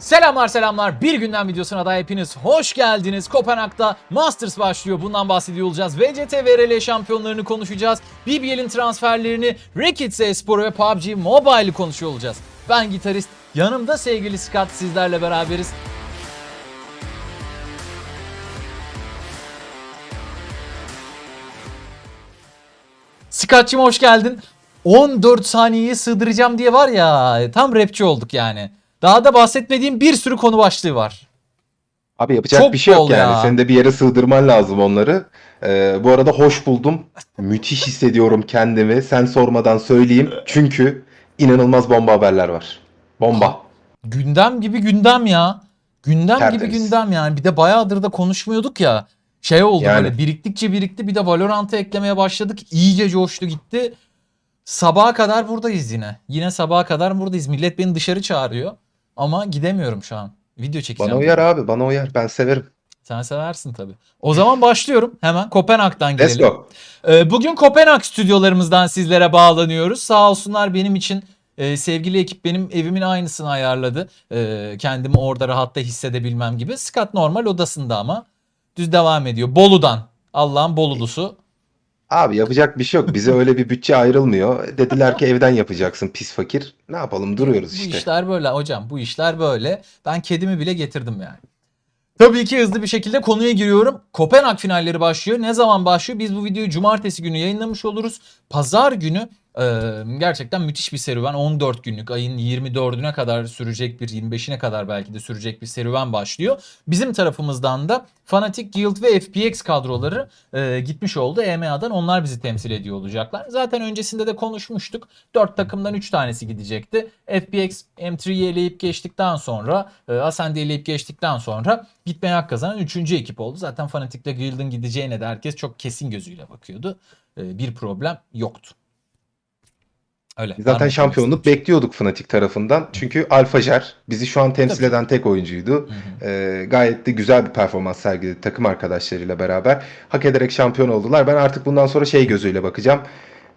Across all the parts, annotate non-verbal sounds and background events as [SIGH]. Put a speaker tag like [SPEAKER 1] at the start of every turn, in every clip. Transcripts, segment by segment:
[SPEAKER 1] Selamlar selamlar. Bir günden videosuna da hepiniz hoş geldiniz. Kopenhag'da Masters başlıyor. Bundan bahsediyor olacağız. VCT VRL şampiyonlarını konuşacağız. BBL'in transferlerini, Rackets Espor'u ve PUBG Mobile'ı konuşuyor olacağız. Ben gitarist, yanımda sevgili Scott sizlerle beraberiz. Scott'cığım hoş geldin. 14 saniyeyi sığdıracağım diye var ya tam rapçi olduk yani. Daha da bahsetmediğim bir sürü konu başlığı var.
[SPEAKER 2] Abi yapacak
[SPEAKER 1] Çok
[SPEAKER 2] bir şey yok yani.
[SPEAKER 1] ya.
[SPEAKER 2] Senin de bir yere sığdırman lazım onları. Ee, bu arada hoş buldum. Müthiş hissediyorum kendimi. Sen sormadan söyleyeyim. Çünkü inanılmaz bomba haberler var. Bomba.
[SPEAKER 1] Gündem gibi gündem ya. Gündem gibi
[SPEAKER 2] Tertemiz.
[SPEAKER 1] gündem yani. Bir de bayağıdır da konuşmuyorduk ya. Şey oldu
[SPEAKER 2] Yani.
[SPEAKER 1] böyle biriktikçe birikti bir de Valorant'a eklemeye başladık. İyice coştu gitti. Sabaha kadar buradayız yine. Yine sabaha kadar buradayız. Millet beni dışarı çağırıyor. Ama gidemiyorum şu an. Video çekeceğim.
[SPEAKER 2] Bana uyar abi. Bana uyar. Ben severim.
[SPEAKER 1] Sen seversin tabii. O zaman başlıyorum. Hemen Kopenhag'dan
[SPEAKER 2] Let's
[SPEAKER 1] gelelim.
[SPEAKER 2] go.
[SPEAKER 1] Ee, Bugün Kopenhag stüdyolarımızdan sizlere bağlanıyoruz. Sağ olsunlar benim için e, sevgili ekip benim evimin aynısını ayarladı. E, kendimi orada rahatta hissedebilmem gibi. Scott normal odasında ama düz devam ediyor. Bolu'dan. Allah'ın Bolulusu.
[SPEAKER 2] Abi yapacak bir şey yok. Bize öyle bir bütçe ayrılmıyor. Dediler ki evden yapacaksın pis fakir. Ne yapalım duruyoruz
[SPEAKER 1] Bu
[SPEAKER 2] işte.
[SPEAKER 1] işler böyle hocam. Bu işler böyle. Ben kedimi bile getirdim yani. Tabii ki hızlı bir şekilde konuya giriyorum. Kopenhag finalleri başlıyor. Ne zaman başlıyor? Biz bu videoyu cumartesi günü yayınlamış oluruz. Pazar günü gerçekten müthiş bir serüven. 14 günlük ayın 24'üne kadar sürecek bir 25'ine kadar belki de sürecek bir serüven başlıyor. Bizim tarafımızdan da Fnatic, Guild ve FPX kadroları e, gitmiş oldu EMEA'dan. Onlar bizi temsil ediyor olacaklar. Zaten öncesinde de konuşmuştuk. 4 takımdan 3 tanesi gidecekti. FPX M3'yi eleyip geçtikten sonra, e, Ascend'i eleyip geçtikten sonra gitmeye hak kazanan 3. ekip oldu. Zaten Fnatic'le Guild'ın gideceğine de herkes çok kesin gözüyle bakıyordu. E, bir problem yoktu. Öyle.
[SPEAKER 2] Zaten şampiyonluk bekliyorduk Fnatic tarafından. Çünkü Alfajer bizi şu an temsil
[SPEAKER 1] Tabii.
[SPEAKER 2] eden tek oyuncuydu. Ee, gayet de güzel bir performans sergiledi takım arkadaşlarıyla beraber. Hak ederek şampiyon oldular. Ben artık bundan sonra şey gözüyle bakacağım.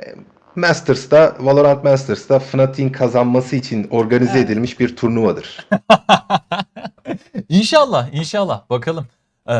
[SPEAKER 2] Ee, Masters'ta, Valorant Masters'ta Fnatic'in kazanması için organize
[SPEAKER 1] Evet.
[SPEAKER 2] edilmiş bir turnuvadır. [LAUGHS]
[SPEAKER 1] İnşallah, inşallah. Bakalım. Ee,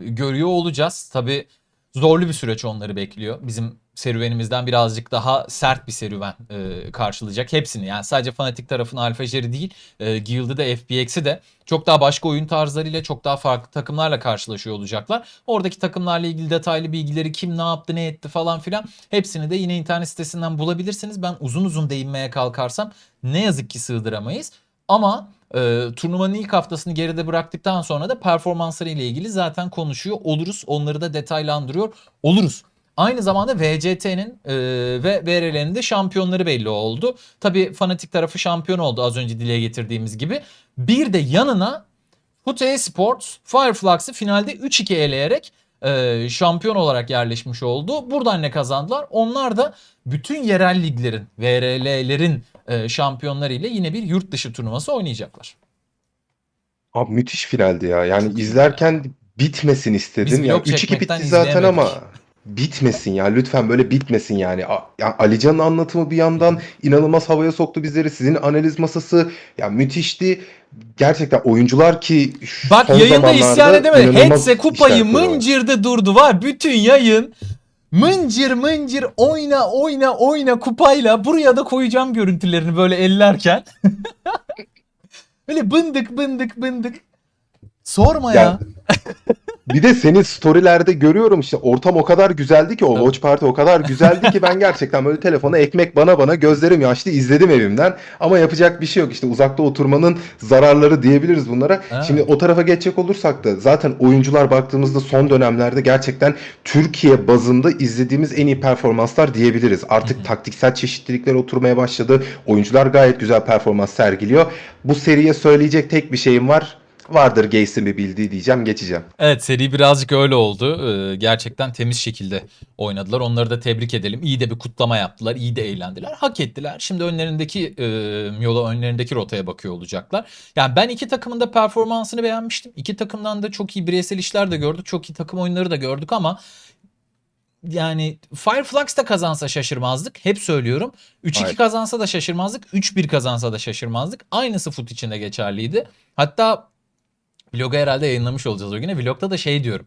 [SPEAKER 1] görüyor olacağız. Tabii zorlu bir süreç onları bekliyor. Bizim serüvenimizden birazcık daha sert bir serüven e, karşılayacak hepsini. Yani sadece fanatik tarafın Alfa Jerry değil, e, Guild'ı da FPX'i de çok daha başka oyun tarzlarıyla, çok daha farklı takımlarla karşılaşıyor olacaklar. Oradaki takımlarla ilgili detaylı bilgileri kim ne yaptı, ne etti falan filan hepsini de yine internet sitesinden bulabilirsiniz. Ben uzun uzun değinmeye kalkarsam ne yazık ki sığdıramayız. Ama e, turnuvanın ilk haftasını geride bıraktıktan sonra da performansları ile ilgili zaten konuşuyor oluruz. Onları da detaylandırıyor oluruz. Aynı zamanda VCT'nin e, ve VRL'nin de şampiyonları belli oldu. Tabii fanatik tarafı şampiyon oldu az önce dile getirdiğimiz gibi. Bir de yanına Foot Sports Fireflux'ı finalde 3-2 eleyerek e, şampiyon olarak yerleşmiş oldu. Buradan ne kazandılar? Onlar da bütün yerel liglerin, VRL'lerin e, şampiyonları ile yine bir yurt dışı turnuvası oynayacaklar.
[SPEAKER 2] Abi müthiş finaldi ya. Yani izlerken bitmesin istedim.
[SPEAKER 1] Biz
[SPEAKER 2] Ya
[SPEAKER 1] vlog
[SPEAKER 2] 3-2
[SPEAKER 1] çekmekten
[SPEAKER 2] bitti zaten ama. Bitmesin ya. Lütfen böyle bitmesin yani. A- ya Alican'ın anlatımı bir yandan inanılmaz havaya soktu bizleri. Sizin analiz masası ya müthişti. Gerçekten oyuncular ki
[SPEAKER 1] Bak yayında isyan edemedi. Hetse kupayı mıncırdı durdu var. Bütün yayın mıncır mıncır oyna oyna oyna kupayla buraya da koyacağım görüntülerini böyle ellerken. [LAUGHS] böyle bındık bındık bındık. Sorma ya.
[SPEAKER 2] Ya, [LAUGHS] Bir de senin storylerde görüyorum işte ortam o kadar güzeldi ki o
[SPEAKER 1] Tabii.
[SPEAKER 2] Watch Party o kadar güzeldi ki ben gerçekten böyle telefona ekmek bana bana gözlerim yaşlı izledim evimden. Ama yapacak bir şey yok işte uzakta oturmanın zararları diyebiliriz bunlara.
[SPEAKER 1] Ha.
[SPEAKER 2] Şimdi o tarafa geçecek olursak da zaten oyuncular baktığımızda son dönemlerde gerçekten Türkiye bazında izlediğimiz en iyi performanslar diyebiliriz. Artık taktiksel çeşitlilikler oturmaya başladı. Oyuncular gayet güzel performans sergiliyor. Bu seriye söyleyecek tek bir şeyim var. Vardır bir bildiği diyeceğim geçeceğim.
[SPEAKER 1] Evet seri birazcık öyle oldu. Ee, gerçekten temiz şekilde oynadılar. Onları da tebrik edelim. İyi de bir kutlama yaptılar. iyi de eğlendiler. Hak ettiler. Şimdi önlerindeki e, yola önlerindeki rotaya bakıyor olacaklar. Yani ben iki takımın da performansını beğenmiştim. İki takımdan da çok iyi bireysel işler de gördük. Çok iyi takım oyunları da gördük ama yani Fireflux da kazansa şaşırmazdık. Hep söylüyorum. 3-2
[SPEAKER 2] Hayır.
[SPEAKER 1] kazansa da şaşırmazdık. 3-1 kazansa da şaşırmazdık. Aynısı fut için de geçerliydi. Hatta vlogu herhalde yayınlamış olacağız o güne. Vlogda da şey diyorum.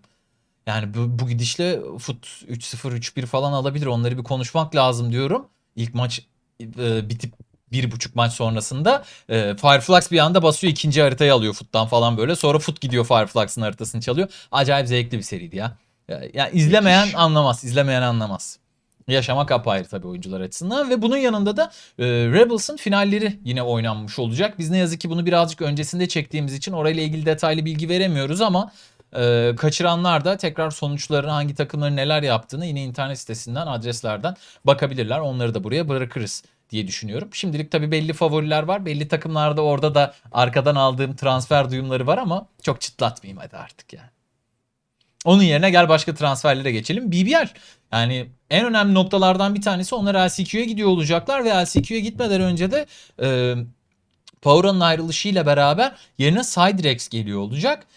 [SPEAKER 1] Yani bu, bu gidişle fut 3-0 3-1 falan alabilir. Onları bir konuşmak lazım diyorum. İlk maç e, bitip bir buçuk maç sonrasında e, Fireflux bir anda basıyor ikinci haritayı alıyor Foot'tan falan böyle. Sonra Foot gidiyor Fireflux'ın haritasını çalıyor. Acayip zevkli bir seriydi ya. Ya, yani izlemeyen
[SPEAKER 2] Müthiş.
[SPEAKER 1] anlamaz. izlemeyen anlamaz. Yaşamak apayrı tabii oyuncular açısından ve bunun yanında da e, Rebels'ın finalleri yine oynanmış olacak. Biz ne yazık ki bunu birazcık öncesinde çektiğimiz için orayla ilgili detaylı bilgi veremiyoruz ama e, kaçıranlar da tekrar sonuçlarını hangi takımların neler yaptığını yine internet sitesinden adreslerden bakabilirler. Onları da buraya bırakırız diye düşünüyorum. Şimdilik tabii belli favoriler var. Belli takımlarda orada da arkadan aldığım transfer duyumları var ama çok çıtlatmayayım hadi artık yani. Onun yerine gel başka transferlere geçelim. BBL yani en önemli noktalardan bir tanesi onlar LCQ'ya gidiyor olacaklar ve LCQ'ya gitmeden önce de e, Power'ın ayrılışıyla beraber yerine Siderex geliyor olacak.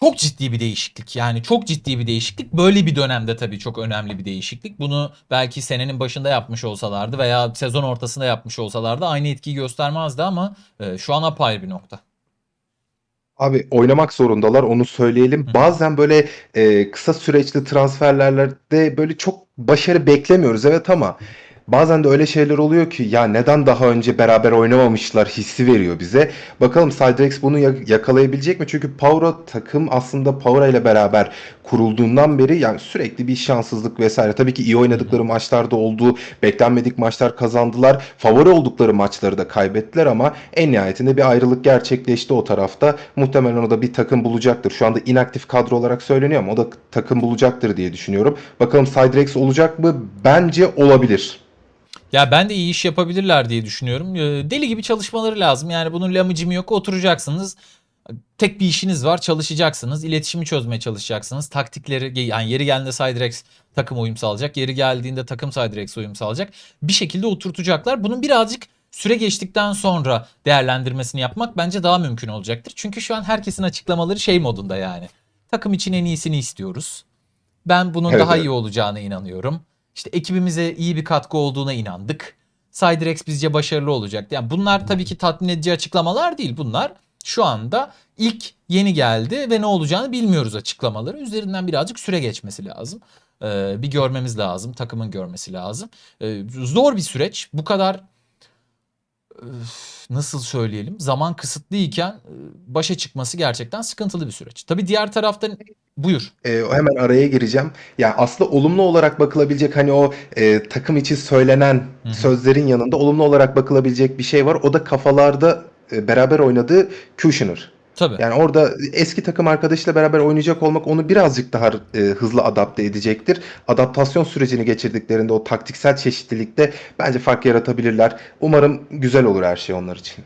[SPEAKER 1] Çok ciddi bir değişiklik yani çok ciddi bir değişiklik. Böyle bir dönemde tabii çok önemli bir değişiklik. Bunu belki senenin başında yapmış olsalardı veya sezon ortasında yapmış olsalardı aynı etkiyi göstermezdi ama e, şu an apayrı bir nokta.
[SPEAKER 2] Abi oynamak zorundalar onu söyleyelim.
[SPEAKER 1] Hı.
[SPEAKER 2] Bazen böyle e, kısa süreçli transferlerde böyle çok başarı beklemiyoruz evet ama bazen de öyle şeyler oluyor ki ya neden daha önce beraber oynamamışlar hissi veriyor bize. Bakalım Cydrex bunu ya- yakalayabilecek mi? Çünkü Power'a takım aslında Power ile beraber kurulduğundan beri yani sürekli bir şanssızlık vesaire. Tabii ki iyi oynadıkları maçlarda oldu. Beklenmedik maçlar kazandılar. Favori oldukları maçları da kaybettiler ama en nihayetinde bir ayrılık gerçekleşti o tarafta. Muhtemelen o da bir takım bulacaktır. Şu anda inaktif kadro olarak söyleniyor ama o da takım bulacaktır diye düşünüyorum. Bakalım Cydrex olacak mı? Bence olabilir.
[SPEAKER 1] Ya ben de iyi iş yapabilirler diye düşünüyorum. Ee, Deli gibi çalışmaları lazım. Yani bunun lamıcımı yok. Oturacaksınız. Tek bir işiniz var. Çalışacaksınız. İletişimi çözmeye çalışacaksınız. Taktikleri yani yeri geldiğinde Siderex takım uyum sağlayacak. Yeri geldiğinde takım Siderex uyum sağlayacak. Bir şekilde oturtacaklar. Bunun birazcık süre geçtikten sonra değerlendirmesini yapmak bence daha mümkün olacaktır. Çünkü şu an herkesin açıklamaları şey modunda yani. Takım için en iyisini istiyoruz. Ben bunun
[SPEAKER 2] Evet,
[SPEAKER 1] daha
[SPEAKER 2] evet.
[SPEAKER 1] iyi olacağına inanıyorum. İşte ekibimize iyi bir katkı olduğuna inandık. Siderex bizce başarılı olacak. Yani bunlar tabii ki tatmin edici açıklamalar değil. Bunlar şu anda ilk yeni geldi ve ne olacağını bilmiyoruz açıklamaları. Üzerinden birazcık süre geçmesi lazım. Ee, bir görmemiz lazım. Takımın görmesi lazım. Ee, zor bir süreç. Bu kadar nasıl söyleyelim zaman kısıtlıyken e, başa çıkması gerçekten sıkıntılı bir süreç. Tabii diğer taraftan buyur.
[SPEAKER 2] Ee, hemen araya gireceğim. Ya aslında olumlu olarak bakılabilecek hani o e, takım için söylenen
[SPEAKER 1] Hı hı.
[SPEAKER 2] sözlerin yanında olumlu olarak bakılabilecek bir şey var. O da kafalarda e, beraber oynadığı Kushner.
[SPEAKER 1] Tabii.
[SPEAKER 2] Yani orada eski takım arkadaşıyla beraber oynayacak olmak onu birazcık daha e, hızlı adapte edecektir. Adaptasyon sürecini geçirdiklerinde o taktiksel çeşitlilikte bence fark yaratabilirler. Umarım güzel olur her şey onlar için.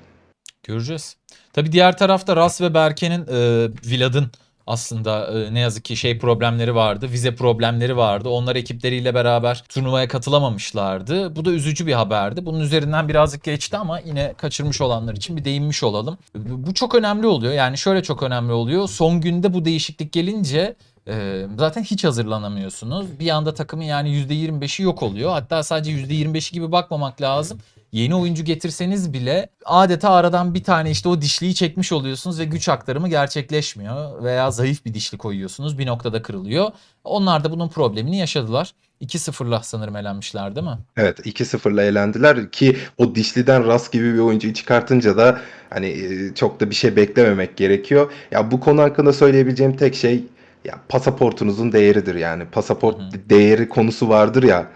[SPEAKER 1] Göreceğiz. Tabii diğer tarafta Ras ve Berke'nin e, Vlad'ın aslında e, ne yazık ki şey problemleri vardı. Vize problemleri vardı. Onlar ekipleriyle beraber turnuvaya katılamamışlardı. Bu da üzücü bir haberdi. Bunun üzerinden birazcık geçti ama yine kaçırmış olanlar için bir değinmiş olalım. Bu çok önemli oluyor. Yani şöyle çok önemli oluyor. Son günde bu değişiklik gelince e, zaten hiç hazırlanamıyorsunuz. Bir anda takımın yani %25'i yok oluyor. Hatta sadece %25'i gibi bakmamak lazım. Yeni oyuncu getirseniz bile adeta aradan bir tane işte o dişliyi çekmiş oluyorsunuz ve güç aktarımı gerçekleşmiyor. Veya zayıf bir dişli koyuyorsunuz bir noktada kırılıyor. Onlar da bunun problemini yaşadılar. 2-0'la sanırım elenmişler değil mi?
[SPEAKER 2] Evet 2-0'la elendiler ki o dişliden Ras gibi bir oyuncuyu çıkartınca da hani e, çok da bir şey beklememek gerekiyor. Ya bu konu hakkında söyleyebileceğim tek şey ya pasaportunuzun değeridir yani. Pasaport
[SPEAKER 1] Hı
[SPEAKER 2] değeri konusu vardır ya.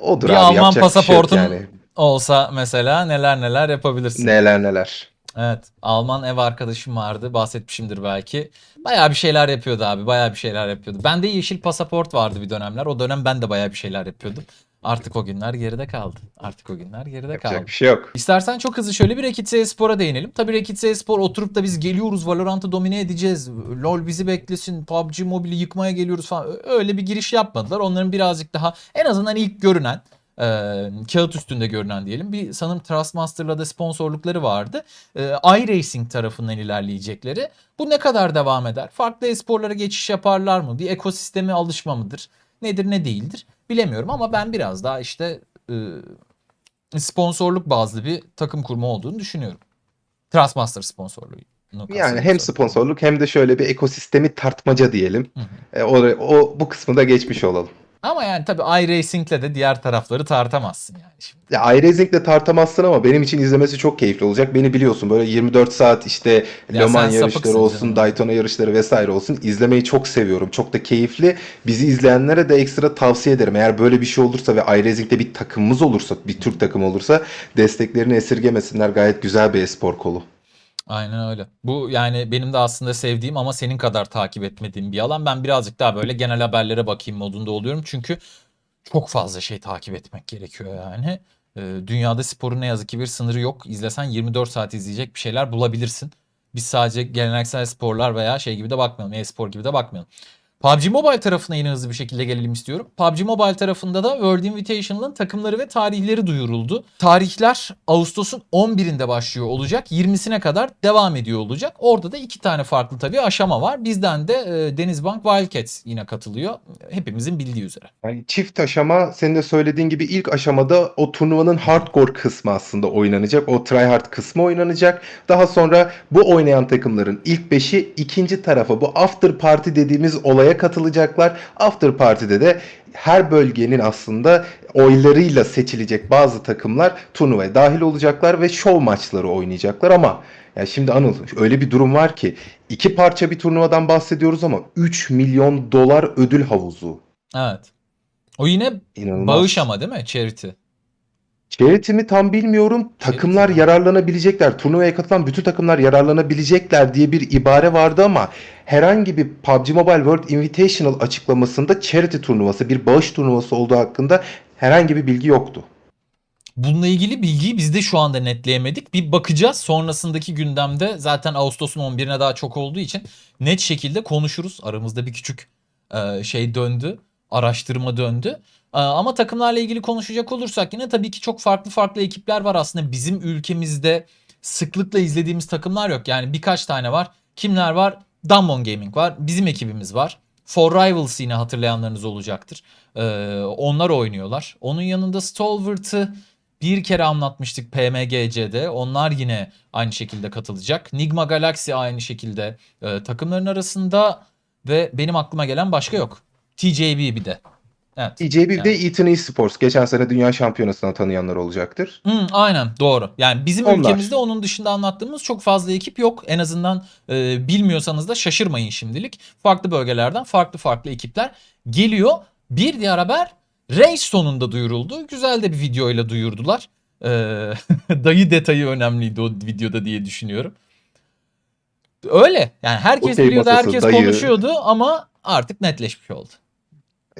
[SPEAKER 2] Odur
[SPEAKER 1] Bir
[SPEAKER 2] abi
[SPEAKER 1] Alman
[SPEAKER 2] şey
[SPEAKER 1] pasaportun
[SPEAKER 2] yani.
[SPEAKER 1] Olsa mesela neler neler yapabilirsin.
[SPEAKER 2] Neler neler.
[SPEAKER 1] Evet. Alman ev arkadaşım vardı. Bahsetmişimdir belki. Bayağı bir şeyler yapıyordu abi. Bayağı bir şeyler yapıyordu. Bende yeşil pasaport vardı bir dönemler. O dönem ben de bayağı bir şeyler yapıyordum. Artık o günler geride kaldı. Artık o günler geride kaldı.
[SPEAKER 2] Yapacak bir şey yok.
[SPEAKER 1] İstersen çok hızlı şöyle bir Rekit Spor'a değinelim. Tabii Rekit Spor oturup da biz geliyoruz Valorant'ı domine edeceğiz. LoL bizi beklesin. PUBG Mobile'i yıkmaya geliyoruz falan. Öyle bir giriş yapmadılar. Onların birazcık daha en azından ilk görünen e, kağıt üstünde görünen diyelim. Bir sanırım Trustmaster'la da sponsorlukları vardı. E, iRacing tarafından ilerleyecekleri. Bu ne kadar devam eder? Farklı esporlara geçiş yaparlar mı? Bir ekosisteme alışma mıdır? nedir ne değildir bilemiyorum ama ben biraz daha işte e, sponsorluk bazlı bir takım kurma olduğunu düşünüyorum. Trustmaster sponsorluğu.
[SPEAKER 2] Yani hem sponsorluk hem de şöyle bir ekosistemi tartmaca diyelim.
[SPEAKER 1] Hı hı.
[SPEAKER 2] E, o, o bu kısmı da geçmiş olalım.
[SPEAKER 1] Ama yani tabii iRacing'le de diğer tarafları tartamazsın yani şimdi.
[SPEAKER 2] Ya iRacing'le tartamazsın ama benim için izlemesi çok keyifli olacak. Beni biliyorsun böyle 24 saat işte
[SPEAKER 1] Ya
[SPEAKER 2] Le Mans yarışları olsun,
[SPEAKER 1] canım.
[SPEAKER 2] Daytona yarışları vesaire olsun. izlemeyi çok seviyorum. Çok da keyifli. Bizi izleyenlere de ekstra tavsiye ederim. Eğer böyle bir şey olursa ve iRacing'de bir takımımız olursa, bir Türk takımı olursa desteklerini esirgemesinler. Gayet güzel bir espor kolu.
[SPEAKER 1] Aynen öyle. Bu yani benim de aslında sevdiğim ama senin kadar takip etmediğim bir alan. Ben birazcık daha böyle genel haberlere bakayım modunda oluyorum. Çünkü çok fazla şey takip etmek gerekiyor yani. Ee, dünyada sporun ne yazık ki bir sınırı yok. İzlesen 24 saat izleyecek bir şeyler bulabilirsin. Biz sadece geleneksel sporlar veya şey gibi de bakmayalım. E-spor gibi de bakmayalım. PUBG Mobile tarafına yine hızlı bir şekilde gelelim istiyorum. PUBG Mobile tarafında da World Invitational'ın takımları ve tarihleri duyuruldu. Tarihler Ağustos'un 11'inde başlıyor olacak. 20'sine kadar devam ediyor olacak. Orada da iki tane farklı tabii aşama var. Bizden de e, Denizbank Wildcats yine katılıyor. Hepimizin bildiği üzere.
[SPEAKER 2] Yani çift aşama senin de söylediğin gibi ilk aşamada o turnuvanın hardcore kısmı aslında oynanacak. O tryhard kısmı oynanacak. Daha sonra bu oynayan takımların ilk beşi ikinci tarafa bu after party dediğimiz olaya katılacaklar. After party'de de her bölgenin aslında oylarıyla seçilecek bazı takımlar turnuvaya dahil olacaklar ve şov maçları oynayacaklar ama ya şimdi Anıl öyle bir durum var ki iki parça bir turnuvadan bahsediyoruz ama 3 milyon dolar ödül havuzu.
[SPEAKER 1] Evet. O yine
[SPEAKER 2] İnanılmaz.
[SPEAKER 1] bağış ama değil mi? Charity.
[SPEAKER 2] Mi tam bilmiyorum. Takımlar yararlanabilecekler. Turnuvaya katılan bütün takımlar yararlanabilecekler diye bir ibare vardı ama herhangi bir PUBG Mobile World Invitational açıklamasında charity turnuvası, bir bağış turnuvası olduğu hakkında herhangi bir bilgi yoktu.
[SPEAKER 1] Bununla ilgili bilgiyi biz de şu anda netleyemedik. Bir bakacağız. Sonrasındaki gündemde zaten Ağustos'un 11'ine daha çok olduğu için net şekilde konuşuruz. Aramızda bir küçük e, şey döndü. Araştırma döndü. Ama takımlarla ilgili konuşacak olursak yine tabii ki çok farklı farklı ekipler var aslında. Bizim ülkemizde sıklıkla izlediğimiz takımlar yok. Yani birkaç tane var. Kimler var? Damwon Gaming var. Bizim ekibimiz var. For Rivals yine hatırlayanlarınız olacaktır. Ee, onlar oynuyorlar. Onun yanında Stalwart'ı bir kere anlatmıştık PMGC'de. Onlar yine aynı şekilde katılacak. Nigma Galaxy aynı şekilde e, takımların arasında ve benim aklıma gelen başka yok. TJB bir de. Evet.
[SPEAKER 2] TJ1'de Eton Esports geçen sene dünya şampiyonasına tanıyanlar olacaktır.
[SPEAKER 1] Hı, aynen doğru. Yani bizim
[SPEAKER 2] Onlar.
[SPEAKER 1] ülkemizde onun dışında anlattığımız çok fazla ekip yok. En azından e, bilmiyorsanız da şaşırmayın şimdilik. Farklı bölgelerden farklı farklı ekipler geliyor. Bir diğer haber race sonunda duyuruldu. Güzel de bir videoyla duyurdular. E, [LAUGHS] dayı detayı önemliydi o videoda diye düşünüyorum. Öyle. Yani herkes biliyordu, herkes
[SPEAKER 2] dayı.
[SPEAKER 1] konuşuyordu ama artık netleşmiş oldu.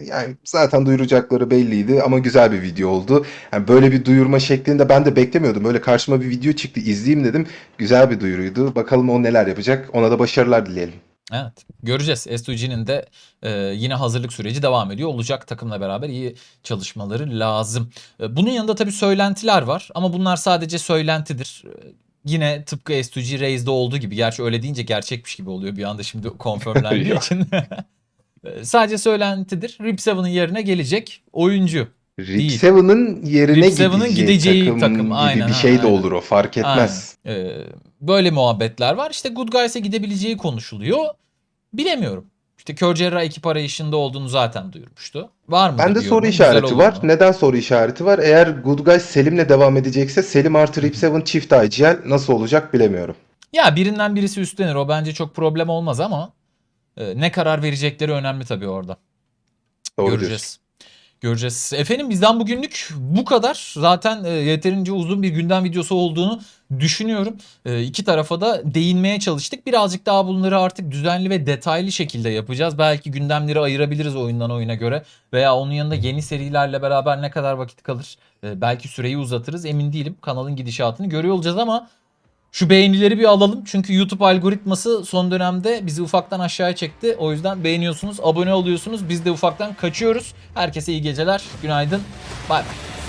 [SPEAKER 2] Yani zaten duyuracakları belliydi ama güzel bir video oldu. Yani böyle bir duyurma şeklinde ben de beklemiyordum. Böyle karşıma bir video çıktı izleyeyim dedim. Güzel bir duyuruydu. Bakalım o neler yapacak. Ona da başarılar dileyelim.
[SPEAKER 1] Evet. Göreceğiz. S2G'nin de e, yine hazırlık süreci devam ediyor. Olacak takımla beraber iyi çalışmaları lazım. E, bunun yanında tabii söylentiler var ama bunlar sadece söylentidir. E, yine tıpkı S2G Raze'de olduğu gibi. Gerçi öyle deyince gerçekmiş gibi oluyor bir anda şimdi [LAUGHS] confirmlendiği
[SPEAKER 2] Yok.
[SPEAKER 1] için. [LAUGHS] E, sadece söylentidir. Rip 7'ın yerine gelecek oyuncu.
[SPEAKER 2] Rip. 7'ın yerine
[SPEAKER 1] Rip 7'ın
[SPEAKER 2] gideceği
[SPEAKER 1] gideceği
[SPEAKER 2] takım,
[SPEAKER 1] takım.
[SPEAKER 2] gibi
[SPEAKER 1] Aynen,
[SPEAKER 2] bir şey de
[SPEAKER 1] aynen.
[SPEAKER 2] olur o fark etmez.
[SPEAKER 1] Aynen. E, böyle muhabbetler var. İşte Good Guys'e gidebileceği konuşuluyor. Bilemiyorum. İşte Kör Cerrah ekip arayışında olduğunu zaten duyurmuştu. Var mı?
[SPEAKER 2] Bende soru işareti var. Neden soru işareti var? Eğer Good Guys Selim'le devam edecekse Selim artı Rip 7 çift IGL nasıl olacak bilemiyorum.
[SPEAKER 1] Ya birinden birisi üstlenir. O bence çok problem olmaz ama e, ne karar verecekleri önemli tabii orada.
[SPEAKER 2] Doğru diyorsun.
[SPEAKER 1] Göreceğiz. Göreceğiz. Efendim bizden bugünlük bu kadar. Zaten e, yeterince uzun bir gündem videosu olduğunu düşünüyorum. E, iki tarafa da değinmeye çalıştık. Birazcık daha bunları artık düzenli ve detaylı şekilde yapacağız. Belki gündemleri ayırabiliriz oyundan oyuna göre. Veya onun yanında yeni serilerle beraber ne kadar vakit kalır. E, belki süreyi uzatırız emin değilim. Kanalın gidişatını görüyor olacağız ama şu beğenileri bir alalım. Çünkü YouTube algoritması son dönemde bizi ufaktan aşağıya çekti. O yüzden beğeniyorsunuz, abone oluyorsunuz. Biz de ufaktan kaçıyoruz. Herkese iyi geceler, günaydın, bay bay.